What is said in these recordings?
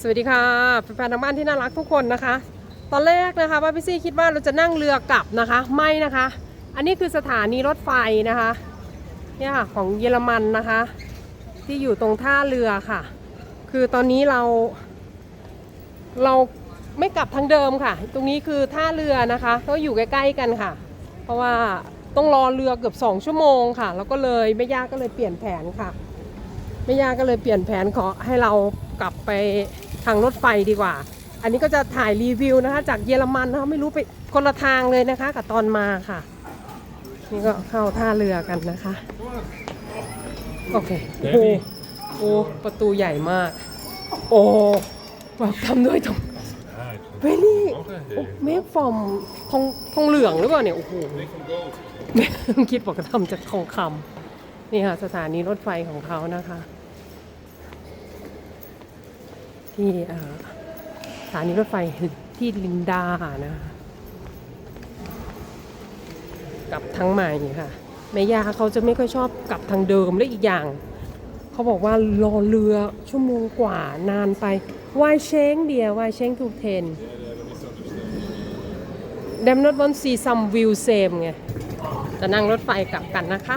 สวัสดีค่ะแฟนๆทางบ้านที่น่ารักทุกคนนะคะ ตอนแรกนะคะว่าพี่ซี่คิดว่าเราจะนั่งเรือกลับนะคะ ไม่นะคะ อันนี้คือสถานีรถไฟนะคะเนี่ยค่ะของเยอรมันนะคะ ที่อยู่ตรงท่าเรือค่ะ คือตอนนี้เรา เราไม่กลับทางเดิมค่ะ ตรงนี้คือท่าเรือนะคะ ก็อยู่ใกล้ๆกันค่ะ เพราะว่าต้องรอเรือเกือบสองชั่วโมงค่ะ แล้วก็เลยไม่ยากก็เลยเปลี่ยนแผนค่ะไม่ยากก็เลยเปลี่ยนแผนขอให้เรากลับไป ทางรถไฟดีกว่า อันนี้ก็จะถ่ายรีวิวนะคะ จากเยอรมันนะคะไม่รู้ไปคนละทางเลยนะคะ กับตอนมาค่ะ นี่ก็เข้าท่าเรือกันนะคะ โอเคโอ้โหโอ้ประตูใหญ่มาก โอ้แบบทำด้วยทองเฮ้ยนี่เมฆฟอร์มทองทองเหลืองหรือเปล่าเนี่ยโอ้โหคิดบอกจะทำจากทองคำนี่ค่ะสถานีรถไฟของเขานะคะ ที่สถานีรถไฟที่ลินดานะคะกลับทางใหม่ค่ะแม่ยาเขาจะไม่ค่อยชอบกลับทางเดิมและอีกอย่าง เขาบอกว่ารอเรือชั่วโมงกว่านานไปวายเช้งเดียววายเช้งถูกเทนเดมนอตวันซีซัมวิวเซมไงจะนั่งรถไฟกลับกันนะคะ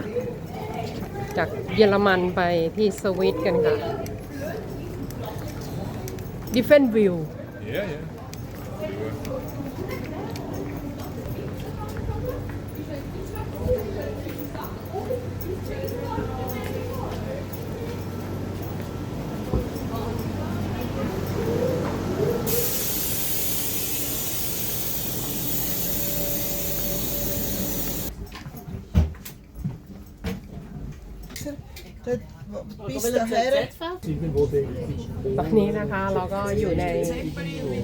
จากเยอรมันไปที่สวิตกันค่ะ Different view Ja, ja. Dat bis daher ตอนนี้นะคะเราก็อยู่ใน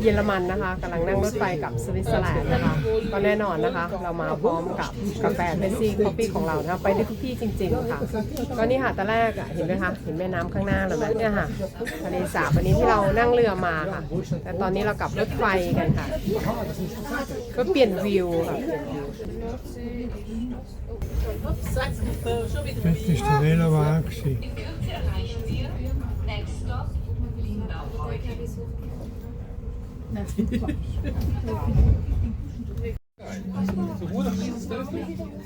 เยอรมันนะคะกำลังนั่งรถไฟกับสวิตเซอร์แลนด์นะคะก็แน่นอนนะคะ เรามาพร้อมกับกาแฟเบสซี่คอฟฟี่ของเรานะคะไปได้ทุกที่จริง ๆ ค่ะ ก็นี่ค่ะตอนแรกอะเห็นไหมคะเห็นแม่น้ำข้างหน้าเราไหมเนี่ยค่ะทะเลสาบวันนี้ที่เรานั่งเรือมาค่ะ แต่ตอนนี้เรากลับรถไฟกันค่ะ ก็เปลี่ยนวิวค่ะ Het is de hele actie.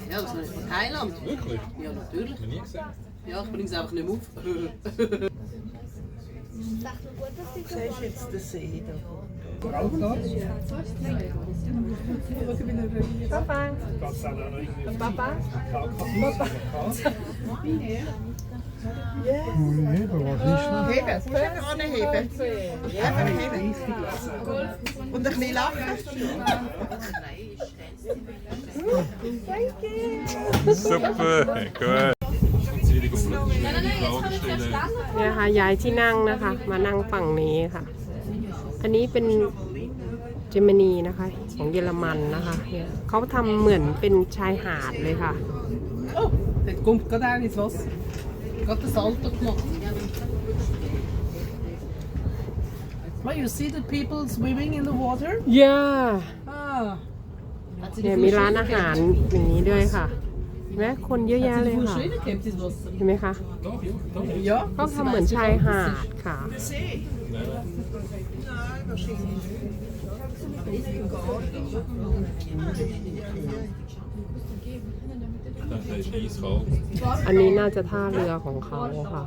Ja, dat is nog van Thailand. Wirklich? Ja, natürlich. Noch nie gesehen. Ja, ich bringe es einfach nicht mehr auf. De zee Papa. Papa. Papa. Ja. Hebert. Vorne ohne Hebert. Ja. Und ein bisschen lachen. Super, gut. Frage stellen. เนี่ยค่ะย้ายที่นั่งนะคะ มานั่งฝั่งนี้ค่ะ อันนี้เป็นเยอรมนีนะคะ ของเยอรมันนะคะเนี่ยเขาทำเหมือนเป็นชายหาดเลยค่ะ Oh, dat komt gerade auch ins Wasser. Gerade das Salto gemacht. Well, you see the people swimming in the water? ย่า Ah. Hat sie เนี่ย die มี Fuß ร้านอาหารอย่างนี้ด้วยค่ะ เห็นไหมคนเยอะแยะเลยค่ะ เห็นไหมคะ Ja. ก็ทำเหมือนชายหาดค่ะ อันนี้น่าจะท่าเรือของเขาค่ะ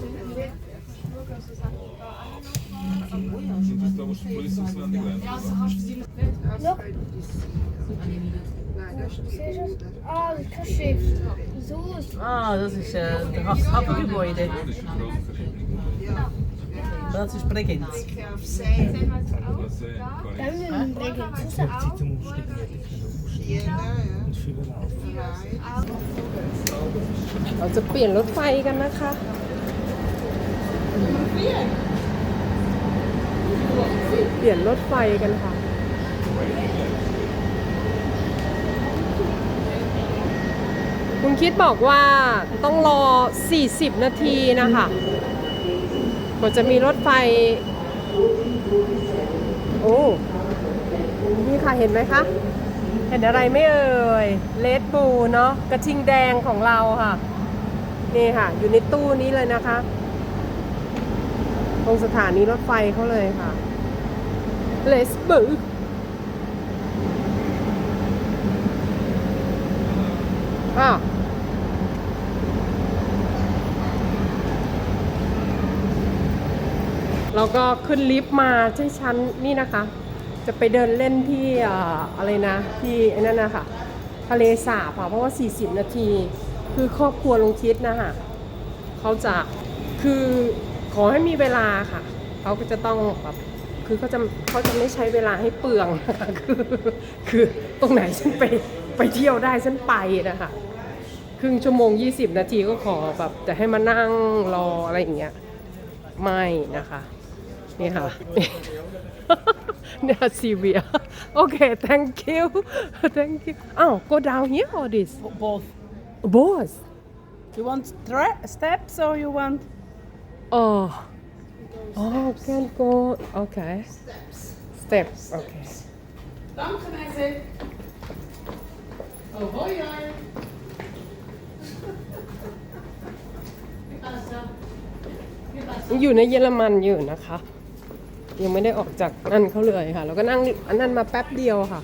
Sind Ah, das Schiff. So ist Ah, das ist äh, das Hafengebäude. Das ist ein grosser Das ist Bregenz. Das sehen wir gar dann nicht. mit dem Bregenz. Das ist auch. Zitten moest ik Het viel af. เราจะเปลี่ยนรถไฟกันนะคะ เปลี่ยนรถไฟกันค่ะ คุณคิดบอกว่าต้องรอ 40 นาทีนะคะกว่าจะมีรถไฟ โอ้ นี่ค่ะเห็นไหมคะ เห็นอะไรไม่เอ่ย เลดบูเนาะกระทิงแดงของเราค่ะ นี่ค่ะ อยู่ในตู้นี้เลยนะคะ รงสถานีรถไฟเขาเลยค่ะเลสบูอ้าวเราก็ขึ้นลิฟต์มาที่ชั้นนี่นะคะ จะไปเดินเล่นที่ออะไรนะ ที่นั่นนะคะทะเลสาบค่ะเพราะว่า 40 นาที คือครอบครัวลงคิดนะคะเขาจะคือ อให้มีเวลาค่ะเขาก็จะต้องแบบคือเขาจะเขาจะไม่ใช้เวลาให้เปลืองนะคะคือคือตรงไหนฉันไปไปเที่ยวได้ฉันไปนะคะครึ่งชั่วโมง 20 นาทีก็ขอแบบจะให้มานั่งรออะไรอย่างเงี้ยไม่นะคะนี่ค่ะเนี่ยซีเวียโอเค thank you thank you อ้าว go down here or this Both. both You want tre- steps or you want? Oh oh can go okay steps okay Danke, Nese. Oh, hoi, hoi. อยู่ในเยอรมันอยู่นะคะ ยังไม่ได้ออกจากนั่นเขาเลยค่ะ แล้วก็นั่งอันนั้นมาแป๊บเดียวค่ะ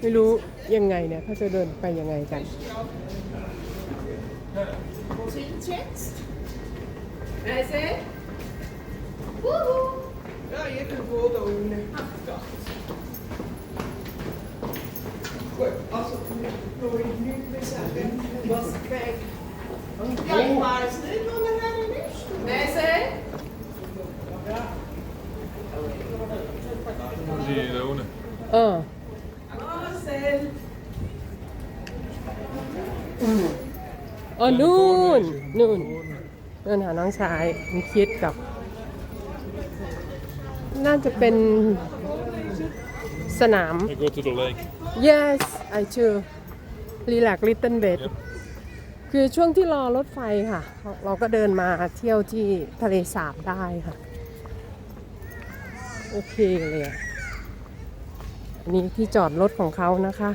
ไม่รู้ยังไงเนี่ยเขาจะเดินไปยังไงกัน Nese? Ja, je kunt voordoen. Goed, als het nu nog nu meer zeggen, was het kijk. Ja, ik maar eens niet, want dan gaan we niks doen. Nese? Zie je daar wonen? เออ Marcel. อ๋อนู่นนู่นนู่นหาน้องชายมีคิดกับ น่าจะเป็นสนาม I go to the lake. yes I sure relax little bit Yep. คือช่วงที่รอรถไฟค่ะ เราก็เดินมาเที่ยวที่ทะเลสาบได้ค่ะ โอเคเลยอะอันนี้ที่จอดรถของเขานะคะ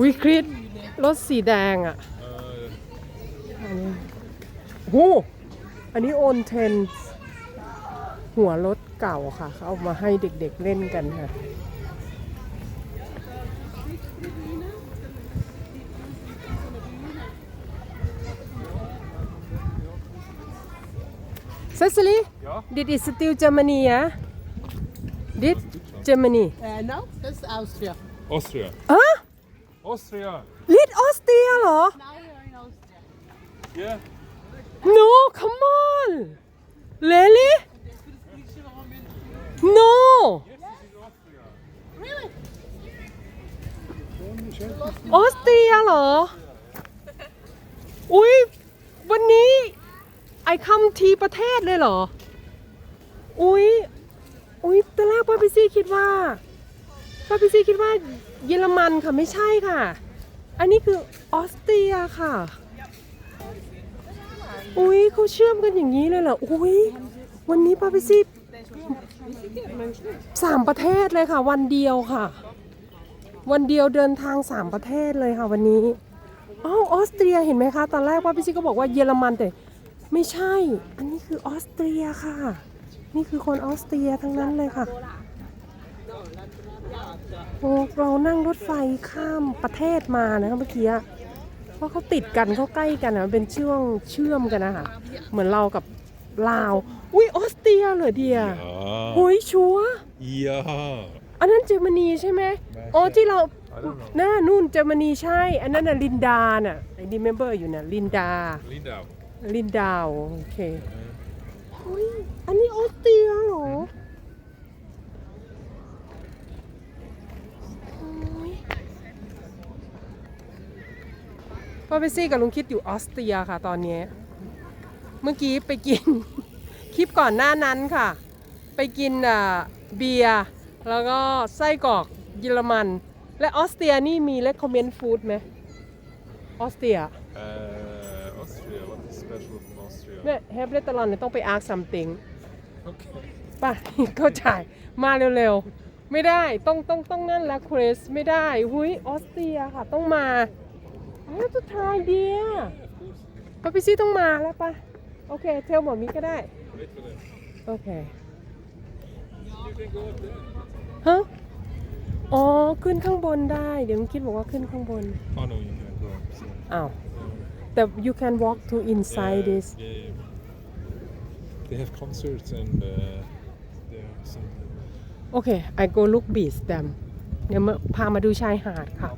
วิคริตรถสีแดงอะ Uh, อันนี้โอ้อันนี้โอนเทน หัวรถเก่าค่ะ เขาเอามาให้เด็กๆเล่นกันค่ะ Cecily, Ja? dit is still Germany, ja? Dit Germany. Uh, no, that's Austria. Austria. อะ Austria. ลิดออสเตรียเหรอ Now we're in Austria. Yeah. No, come on. Really? No. Really? ออสเตรียเหรอ อุ้ยวันนี้ไอคัมทีประเทศเลยเหรอ อุ้ยอุ้ยตอนแรกป้าพิซี่คิดว่า ป้าพิซี่คิดว่าเยอรมันค่ะไม่ใช่ค่ะ อันนี้คือออสเตรียค่ะ อุ้ยเขาเชื่อมกันอย่างนี้เลยเหรอ อุ้ยวันนี้ป้าพิซี่สามประเทศเลยค่ะ วันเดียวค่ะ วันเดียวเดินทางสามประเทศเลยค่ะ วันนี้อ้าวออสเตรียเห็นไหมคะ ตอนแรกว่าพี่ซิก็บอกว่าเยอรมันแต่ไม่ใช่ อันนี้คือออสเตรียค่ะ นี่คือคนออสเตรียทั้งนั้นเลยค่ะ โอ้เรานั่งรถไฟข้ามประเทศมานะคะเมื่อกี้เพราะเขาติดกันเขาใกล้กันนะมันเป็นช่วงเชื่อมกันนะคะเหมือนเรากับลาว อุ้ยออสเตรียเหรอเดีย Ja. หุยชัวร์ Ja. อันนั้นเยอรมนีใช่ไหมอ๋อที่เรา I don't know. หน้านู่นเยอรมนีใช่ อันนั้นน่ะลินดาน่ะไอ้ดิเมมเบอร์อยู่น่ะลินดา Lindau. ลินดาวโอเคเฮ้ยอันนี้ออสเตรียเหรอโอ้ย พ่อเปซี่กับลุงคิดอยู่ออสเตรียค่ะตอนนี้ เมื่อกี้ไปกิน คลิปก่อนหน้านั้นค่ะ ไปกินอ่าเบียร์แล้วก็ไส้กรอกเยอรมัน และออสเตรียนี่มี recommend food ไหมออสเตรีย Uh, Austria. What is special from Austria? เนี่ยเฮฟเลตลอนเนี่ยต้องไปอาร์คซัมติง Okay. ป่ะ เข้าใจมาเร็วๆ ไม่ได้ต้องต้องต้องนั่นแล้วคริสไม่ได้ หุยออสเตรียค่ะ ต้องมา อ้าวจะทายเดียปาปิซี่ต้องมาแล้วป่ะโอเค เทลหมอมีก็ได้ Wait for them. โอเค You can go up there. ฮะอ๋อ ขึ้นข้างบนได้ เดี๋ยวมึงคิดบอกว่าขึ้นข้างบน Oh no, you can go up. So. อ้าว แต่ you can walk to inside Yeah, this Yeah, yeah. They have concerts and uh, there are some. โอเค I go look beach them เดี๋ยวมาพามาดูชายหาดค่ะ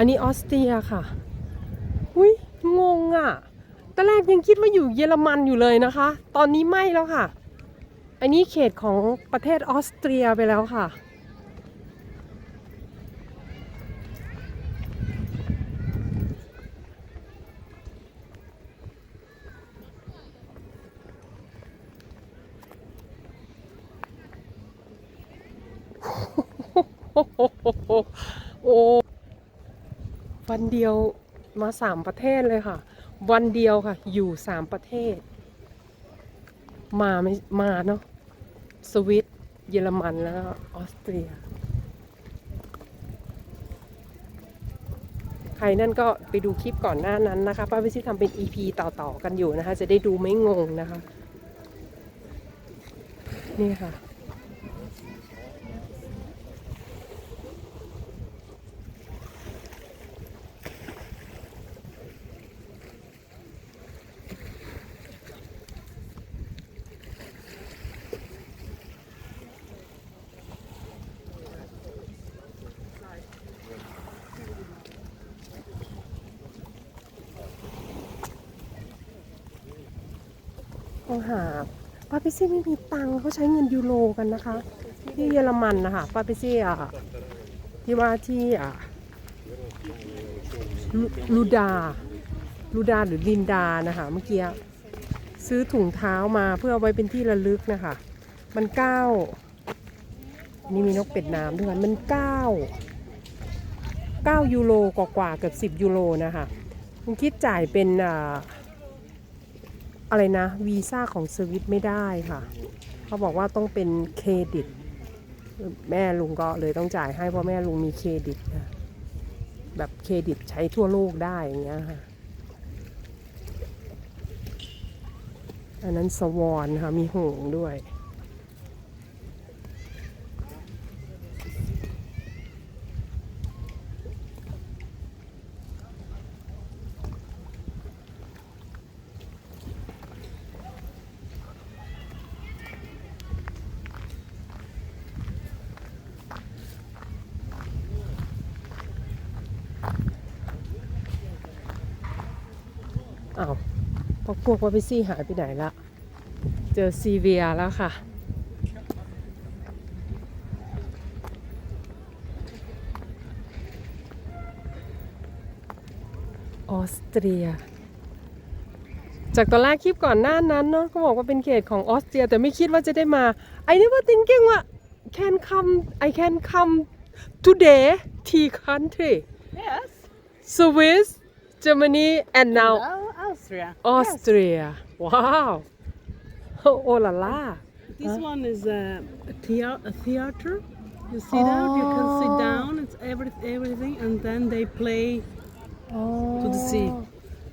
อันนี้ออสเตรียค่ะ อุ้ยงงอะ่ะตอนแรกยังคิดว่าอยู่เยอรมันอยู่เลยนะคะ ตอนนี้ไม่แล้วค่ะ อันนี้เขตของประเทศออสเตรียไปแล้วค่ะ โอ้ วันเดียวมาสามประเทศเลยค่ะ วันเดียวค่ะ อยู่สามประเทศ มาไม่มาเนาะสวิตเยอรมันแล้วก็ออสเตรีย ใครนั่นก็ไปดูคลิปก่อนหน้านั้นนะคะ ป้าวิชิทำเป็น EP ต่อๆกันอยู่นะคะ จะได้ดูไม่งงนะคะ นี่ค่ะ ต้องหาิซี่ไม่มีตังค์เขาใช้เงินยูโรกันนะคะ ที่เยอรมันนะคะป้าปิซี่อะที่ว่าที่อะลูดาลูดาหรือลินดานะคะเมื่อกี้ซื้อถุงเท้ามาเพื่อเอาไว้เป็นที่ระลึกนะคะ มันเก้านี่มีนกเป็ดน้ำด้วยกันมันเก้าเก้ายูโรกว่าๆเกือบสิบยูโรนะคะคุณคิดจ่ายเป็นอ่า อะไรนะวีซ่าของสวิตไม่ได้ค่ะ เขาบอกว่าต้องเป็นเครดิต แม่ลุงก็เลยต้องจ่ายให้เพราะแม่ลุงมีเครดิตนะแบบเครดิตใช้ทั่วโลกได้อย่างเงี้ยค่ะ อันนั้นสวอนค่ะมีหงด้วย อ้าวพวกพวกว่าไปซี่หายไปไหนละ เจอซีเวียแล้วค่ะ ออสเตรีย จากตอนแรกคลิปก่อนหน้านั้นเนาะก็บอกว่าเป็นเขตของออสเตรีย แต่ไม่คิดว่าจะได้มา I never thinking ว่า can come I can come today T country Yes. Swiss Germany and now Oh, Austria. Austria. Wow. Oh la la. This one is a, a, thea- a theater. You sit out, you can sit Oh. down, it's every, everything, and then they play to the sea.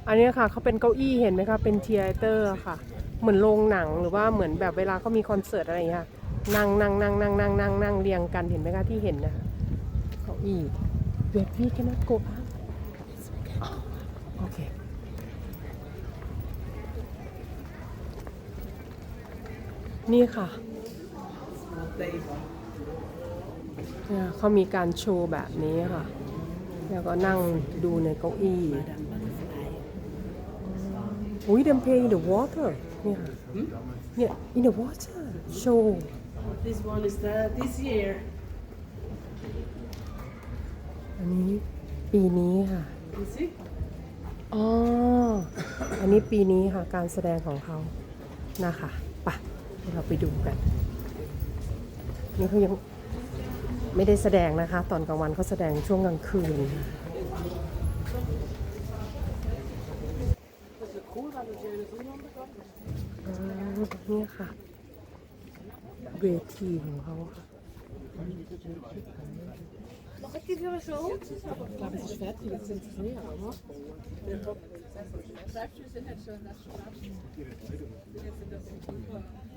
อันนี้ค่ะเขาเป็นเก้าอี้เห็นไหมคะเป็นเทียเตอร์ค่ะ เหมือนโรงหนังหรือว่าเหมือนแบบเวลาเขามีคอนเสิร์ตอะไรอย่างเงี้ยค่ะนั่งนั่งนั่งนั่งนั่งนั่งนั่งเรียงกันเห็นไหมคะที่เห็นนะคะเก้าอี้เวทพี่แค่นั้นโกะโอเค นี่ค่ะเนี่ยเขามีการโชว์แบบนี้ค่ะ แล้วก็นั่งดูในเก้าอี้อุ้ย them play in the water เนี่ยค่ะเนี่ย in the water show This one is the, this year. อันนี้ปีนี้ค่ะ You see? อ๋อ อันนี้ปีนี้ค่ะ การแสดงของเขานะคะ ไปะ เราไปดูกัน นี่เขายังไม่ได้แสดงนะคะ ตอนกลางวันเขาแสดงช่วงกลางคืน นี่ค่ะเวทีของเขาค่ะ Mag ik dit weer zo? นี่ค่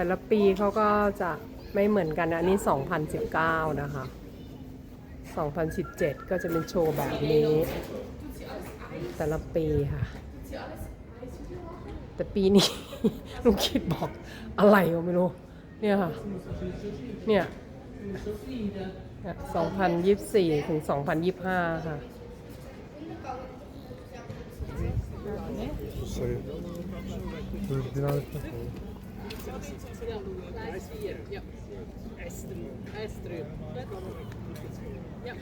แต่ละปีเขาก็จะไม่เหมือนกันนะอันนี้ 2019 นะคะ 2017 ก็จะเป็นโชว์แบบนี้ แต่ละปีค่ะ แต่ปีนี้ ลุงคิดบอกอะไรก็ไม่รู้ เนี่ยค่ะ เนี่ยเนี่ย2024 ถึง 2025 ค่ะ Sorry. Wil je die nou even volgen? Ja. Estreu. Ja.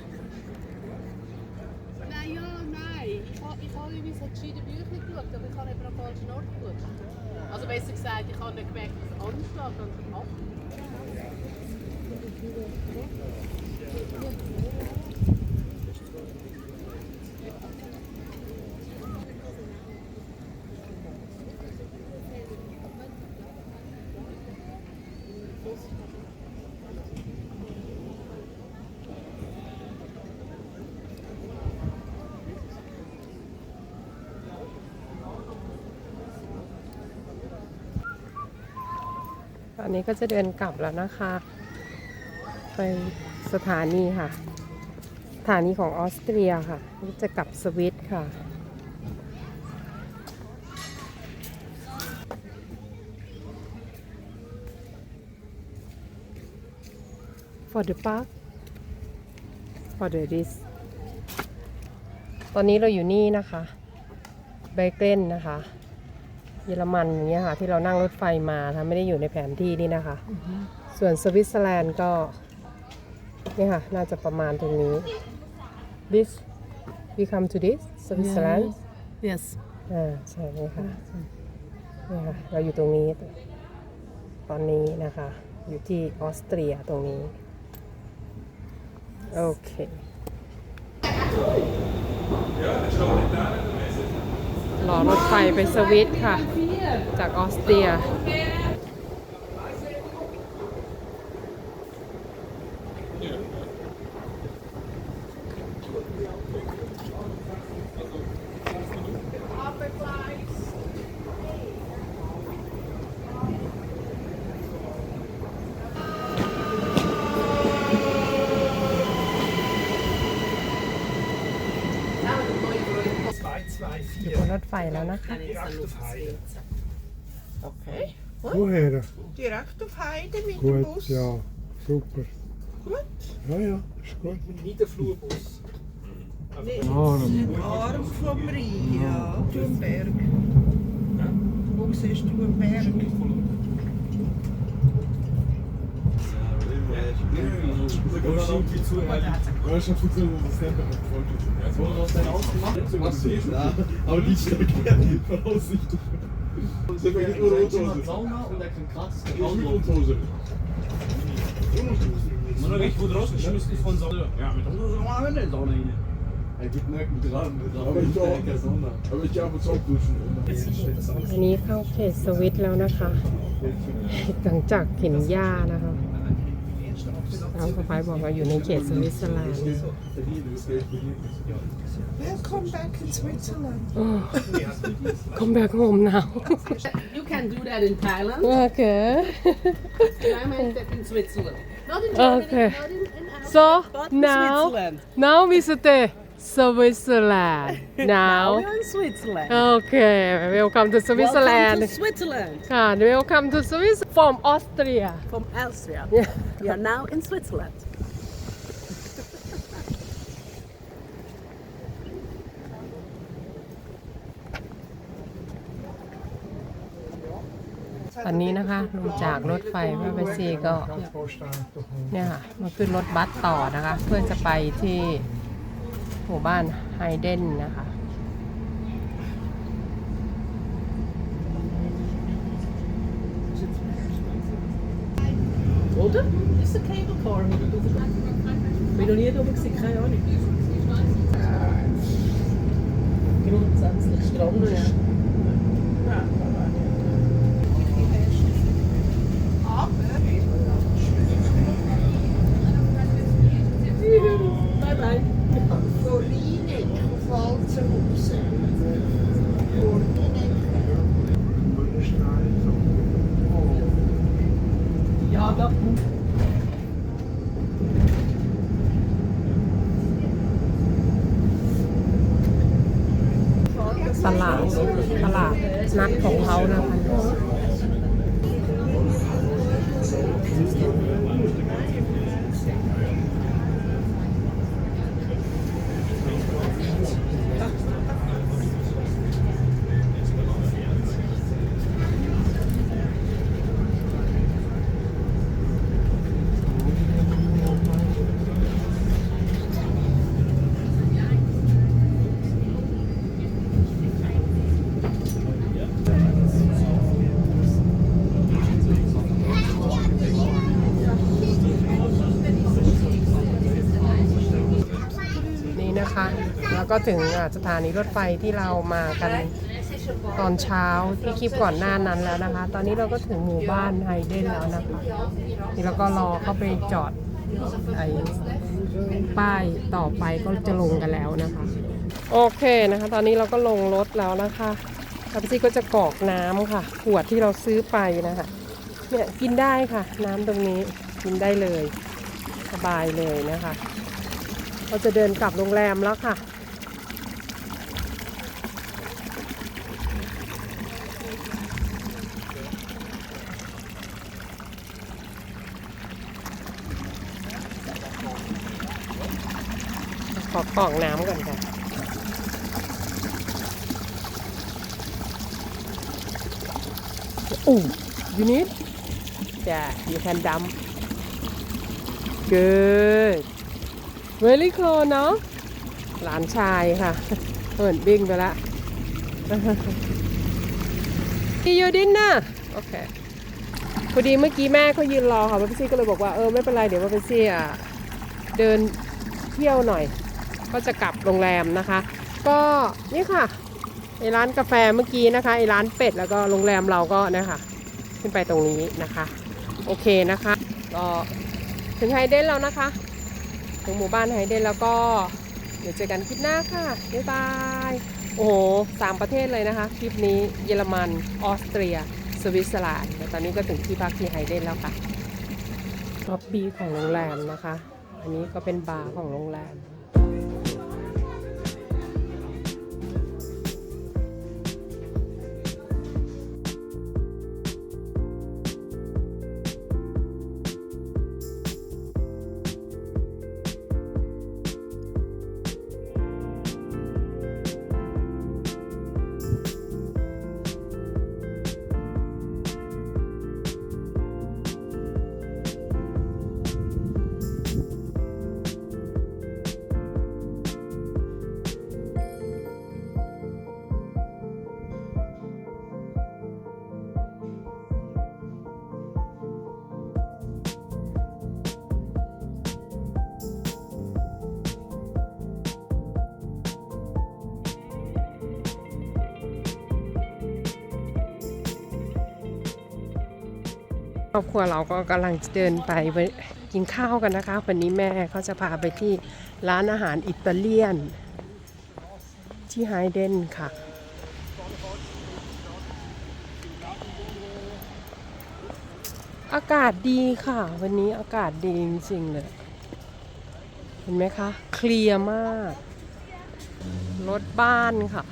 Nein, ja, nein. Ich habe ich hab übrigens entschieden Bücher geschaut, aber ich habe eben am falschen Ort geschaut. Also besser gesagt, ich habe nicht gemerkt, was anschlag und ab. ต อนนี้ก็จะเดินกลับแล้วนะคะ ไปสถานีค่ะ สถานีของออสเตรียค่ะ จะกลับสวิตค่ะ for the park for the this ตอนนี้เราอยู่นี่นะคะไบเกนนะคะ เยอรมันอย่างเงี้ยค่ะ ที่เรานั่งรถไฟมาถ้าไม่ได้อยู่ในแผนที่นี่นะคะ ส่วนสวิตเซอร์แลนด์ก็เนี่ยค่ะ น่าจะประมาณตรงนี้ this we come to this Switzerland Yes. อ่าใช่ไหมคะเนี่ยค่ะเราอยู่ตรงนี้ ตอนนี้นะคะ อยู่ที่ออสเตรียตรงนี้ โอเค รอรถไฟไปสวิตค่ะ จากออสเตรีย อยู่บนรถไฟแล้วนะคะ Okay. Woher? Direct auf Heide mit dem Gut, Bus. ja, super. Gut. Ja, ja, ist gut. Niederflurbus. Arm. Arm vom Rhein, ja. Thunberg. Wo siehst du einen Berg? Aber die steckt voraussichtlich. Sind wir nicht nur Rothose? Sauna und er kann kratzen. Ich mit Unterhose. Man hat echt gut rausgeschmissen ist von Sonne. Ja, mit Unterhose kann man auch nicht Sonne rein. Er gibt Nöcken dran. Aber ich auch. Aber ich gehe ab und zu auch duschen. อันนี้เข้าเขตสวิตแล้วนะคะ หลังจากเห็นหญ้านะคะ น้องสะพ้ายบอกว่าอยู่ในเขตสวิตเซอร์แลนด์ Welcome back in Switzerland. Come back home now You can do that in Thailand. โอเค I meant that in Switzerland. Not in Germany, Okay. not in, in Amsterdam, so but in now Switzerland. now we stay สวิตเซอร์แลนด์ now Now we're in Switzerland. โอเค welcome to Switzerland Welcome to Switzerland ค่ะ welcome to Swiss from Austria from Austria. We are now in Switzerland. ตอนนี้นะคะลงจากรถไฟพระบซีก็ เนี่ยค่ะมาขึ้นรถบัสต่อนะคะ เพื่อจะไปที่ หมู่บ้านไฮเดนนะคะ Oder? Is het cable car? Ben je nog niet over gezien? Keine Ahnung. Grundsätzlich Strand, ja. Bye bye. Von Rheineck auf Walzenhausen. Von Ja, da. ตลาดตลาด นัดของเขานะคะ นี่นะคะ แล้ว ก็ถึงสถานีรถไฟที่เรามากันตอนเช้าที่คลิปก่อนหน้านั้นแล้วนะคะ ตอนนี้เราก็ถึงหมู่บ้านไฮเดนแล้วนะคะนี่เราก็รอเข้าไปจอดไอ้ป้ายต่อไปก็จะลงกันแล้วนะคะ โอเคนะคะ ตอนนี้เราก็ลงรถแล้วนะคะแล้วพี่ก็จะกรอกน้ำค่ะ ขวดที่เราซื้อไปนะคะเนี่ยกินได้ค่ะ น้ำตรงนี้กินได้เลย สบายเลยนะคะ เราจะเดินกลับโรงแรมแล้วค่ะ ข อกล่องน้ำก่อนค่ะ Oh, you need? Yeah, you can dump. Good. Very cool เนาะหลานชายค่ะเหินบิ้งไปละ See you dinner โอเคพอดีเมื่อกี้แม่เขายืนรอค่ะพี่ซี่ก็เลยบอกว่าเออไม่เป็นไรเดี๋ยวพี่ซี่อะเดินเที่ยวหน่อย ก็จะกลับโรงแรมนะคะ ก็นี่ค่ะไอร้านกาแฟเมื่อกี้นะคะไอร้านเป็ดแล้วก็โรงแรมเราก็เนะคะขึ้นไปตรงนี้นะคะ โอเคนะคะ ก็ถึงไฮเดนแล้วนะคะ ถึงหมู่บ้านไฮเดนแล้วก็เดี๋ยวเจอกันคลิปหน้าค่ะบ๊ายบายโอ้โหสามประเทศเลยนะคะ คลิปนี้เยอรมันออสเตรีย สวิตเซอร์แลนด์แต่ตอนนี้ก็ถึงที่พักที่ไฮเดนแล้วค่ะล็อบบี้ของโรงแรมนะคะ อันนี้ก็เป็นบาร์ของโรงแรม ครอบครัวเราก็กำลังเดินไปกินข้าวกันนะคะ วันนี้แม่เขาจะพาไปที่ร้านอาหารอิตาเลียน ที่ไฮเดนค่ะ อากาศดีค่ะ วันนี้อากาศดีจริงๆเลยเห็นไหมคะ เคลียร์มาก รถบ้านค่ะ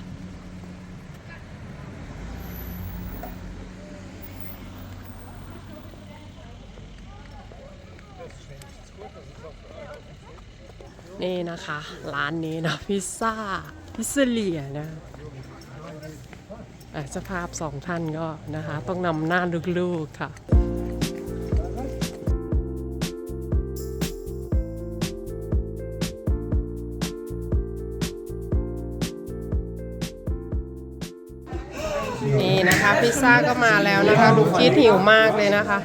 นี่นะคะ ร้านนี้นะพิซซ่า พิซเซเลียนะเจ้าภาพสองท่านก็นะคะ ต้องนำหน้าลูกๆค่ะนี่นะคะพิซซ่าก็มาแล้วนะคะลูกคิดหิวมากเลยนะคะ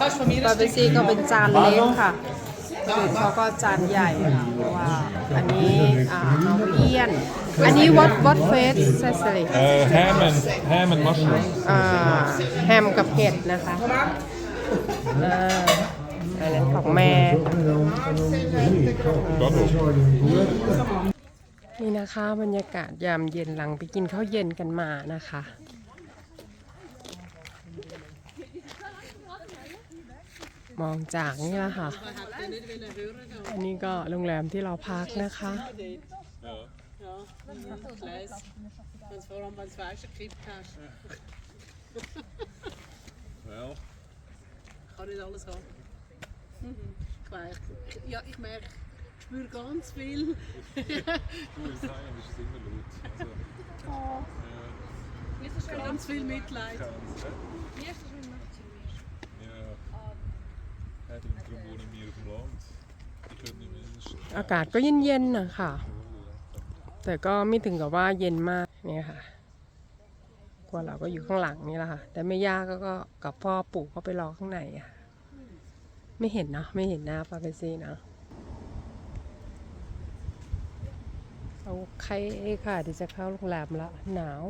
บาร์บีซี่ก็เป็นจานเล็กค่ะ เขาก็จานใหญ่ค่ะเพราะว่าอันนี้อ่าเฮาเอียน อันนี้วัดวัดเฟสเซสเลย Uh, ham and ham and mushroom. อ่าแฮมกับเห็ดนะคะอ่าอันนั้นของแม่นี่นะคะบรรยากาศยามเย็นหลังไปกินข้าวเย็นกันมานะคะ มองจากนี่แหละค่ะ อันนี้ก็โรงแรมที่เราพักนะคะ Ja, Gleis. Wenn's vor allem, wenn du weißt, gekippt hast. Well, Ich kann nicht alles haben. Mhm. Ich merke, ja, ich merke, ich spüre ganz viel. du willst sagen, das ist immer laut. Also, Ganz viel Mitleid. ja. Ja. อากาศก็เย็นๆนะคะแต่ก็ไม่ถึงกับว่าเย็นมากเนี่ยค่ะกลัวเราก็อยู่ข้างหลังนี่แหละค่ะ แต่ไม่ยากก็ก็กับพ่อปู่เขาไปรอข้างในอะ ไม่เห็นเนาะไม่เห็นหน้าปาเกซี่นะโอเคค่ะเดี๋ยวจะเข้าโรงแรมละหนาว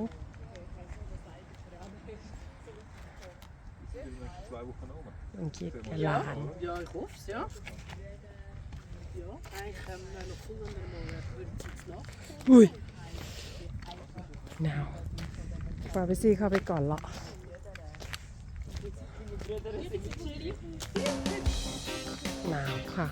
Zwei Wochen oben. มันคิดกันหลาน Ja, ich hoffe es, ja. Ja, eigentlich haben wir noch kommen wir mal, würde ich jetzt nach. อุ้ยหนาวปาเกซี่เข้าไปก่อนละหนาวค่ะ